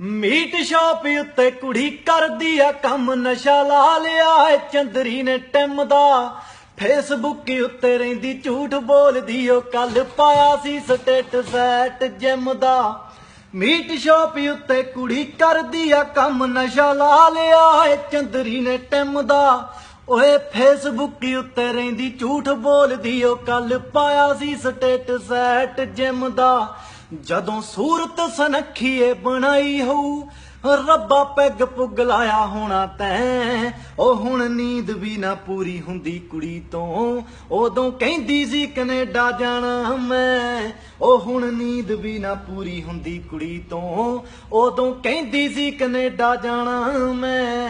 Meat shop ਉੱਤੇ ਕੁੜੀ ਕਰਦੀ ਆ ਕੰਮ, ਨਸ਼ਾ ਲਾ ਲਿਆ ਏ ਚੰਦਰੀ ਨੇ ਟਿਮ ਦਾ। ਫੇਸਬੁੱਕ ਉੱਤੇ ਰਹਿੰਦੀ, ਝੂਠ ਬੋਲਦੀ ਓ ਕੱਲ ਪਾਇਆ ਸੀ ਸਟੇਟਸ ਐਟ ਜਿਮ ਦਾ। ਮੀਟ ਸ਼ਾਪ ਉੱਤੇ ਕੁੜੀ ਕਰਦੀ ਆ ਕੰਮ, ਨਸ਼ਾ ਲਾ ਲਿਆ ਏ ਚੰਦਰੀ ਨੇ ਟਿਮ ਦਾ। ਓਏ ਫੇਸਬੁੱਕ ਉੱਤੇ ਰਹਿੰਦੀ, ਝੂਠ ਬੋਲਦੀ ਓ ਕੱਲ ਪਾਇਆ ਸੀ ਸਟੇਟਸ ਐਟ ਜਿਮ ਦਾ। ਜਦੋਂ ਸੂਰਤ ਸਨਖੀਏ ਬਣਾਈ ਹੋਊ, ਰੱਬਾ ਪੈਗ ਪੁੱਗ ਲਾਇਆ ਹੋਣਾ ਤੈਂ। ਉਹ ਹੁਣ ਨੀਂਦ ਵੀ ਨਾ ਪੂਰੀ ਹੁੰਦੀ ਕੁੜੀ ਤੋਂ। ਉਦੋਂ ਕਹਿੰਦੀ ਸੀ ਕੈਨੇਡਾ ਜਾਣਾ ਮੈਂ। ਉਹ ਹੁਣ ਨੀਂਦ ਵੀ ਨਾ ਪੂਰੀ ਹੁੰਦੀ ਕੁੜੀ ਤੋਂ। ਉਦੋਂ ਕਹਿੰਦੀ ਸੀ ਕੈਨੇਡਾ ਜਾਣਾ ਮੈਂ।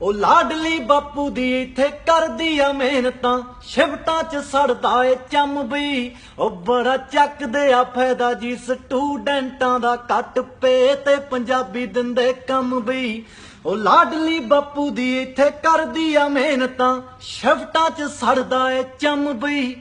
ਉਹ ਲਾਡਲੀ ਬਾਪੂ ਦੀ ਇੱਥੇ ਕਰਦੀ ਆ ਮਿਹਨਤਾਂ ਸ਼ਿਫਟਾਂ 'ਚ ਸੜਦਾ ਏ ਚੰਮ ਬਈ ਉਹ ਬੜਾ ਚੱਕਦੇ ਆ ਫਾਇਦਾ ਜੀ, ਸਟੂਡੈਂਟਾਂ ਦਾ ਕੱਟ ਪੇ ਤੇ ਪੰਜਾਬੀ ਦਿੰਦੇ ਕੰਮ ਬਈ ਉਹ ਲਾਡਲੀ ਬਾਪੂ ਦੀ ਇੱਥੇ ਕਰਦੀ ਆ ਮਿਹਨਤਾਂ ਸ਼ਿਫਟਾਂ 'ਚ ਸੜਦਾ ਏ ਚੰਮ ਬਈ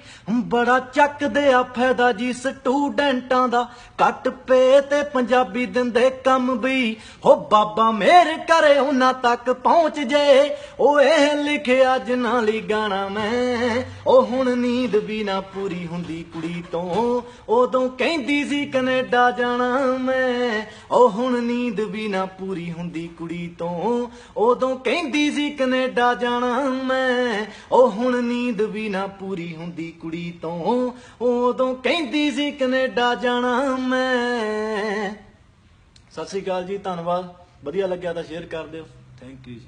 ਬੜਾ ਚੱਕਦੇ ਆ ਫਾਇਦਾ ਜੀ, ਸਟੂਡੈਂਟਾਂ ਦਾ ਕੱਟ ਪੇ ਤੇ ਪੰਜਾਬੀ ਦਿੰਦੇ ਕੰਮ ਬਈ ਹੋ ਬਾਬਾ ਮੇਰ ਕਰੇ ਉਹਨਾਂ ਤੱਕ ਪਹੁੰਚ ਜੇ ਉਹ ਇਹ ਲਿਖਿਆ ਜਿਨ੍ਹਾਂ ਲਈ ਗਾਣਾ ਮੈਂ, ਉਹ ਹੁਣ ਨੀਂਦ ਵੀ ਨਾ ਪੂਰੀ ਹੁੰਦੀ ਕੁੜੀ ਤੋਂ। ਉਦੋਂ ਕਹਿੰਦੀ ਸੀ ਕੈਨੇਡਾ ਜਾਣਾ ਮੈਂ, ਉਹ ਹੁਣ ਨੀਂਦ ਵੀ ਨਾ ਪੂਰੀ ਹੁੰਦੀ ਕੁੜੀ ਤੋਂ। ਉਦੋਂ ਕਹਿੰਦੀ ਸੀ ਕੈਨੇਡਾ ਜਾਣਾ ਮੈਂ, ਉਹ ਹੁਣ ਨੀਂਦ ਵੀ ਨਾ ਪੂਰੀ ਹੁੰਦੀ ਕੁੜੀ ਤੋਂ। ਉਦੋਂ ਕਹਿੰਦੀ ਸੀ ਕੈਨੇਡਾ ਜਾਣਾ ਮੈਂ। ਸਤਿ ਸ੍ਰੀ ਅਕਾਲ ਜੀ, ਧੰਨਵਾਦ। ਵਧੀਆ ਲੱਗਿਆ ਤਾਂ ਸ਼ੇਅਰ ਕਰ ਦਿਓ। ਥੈਂਕ ਯੂ ਜੀ।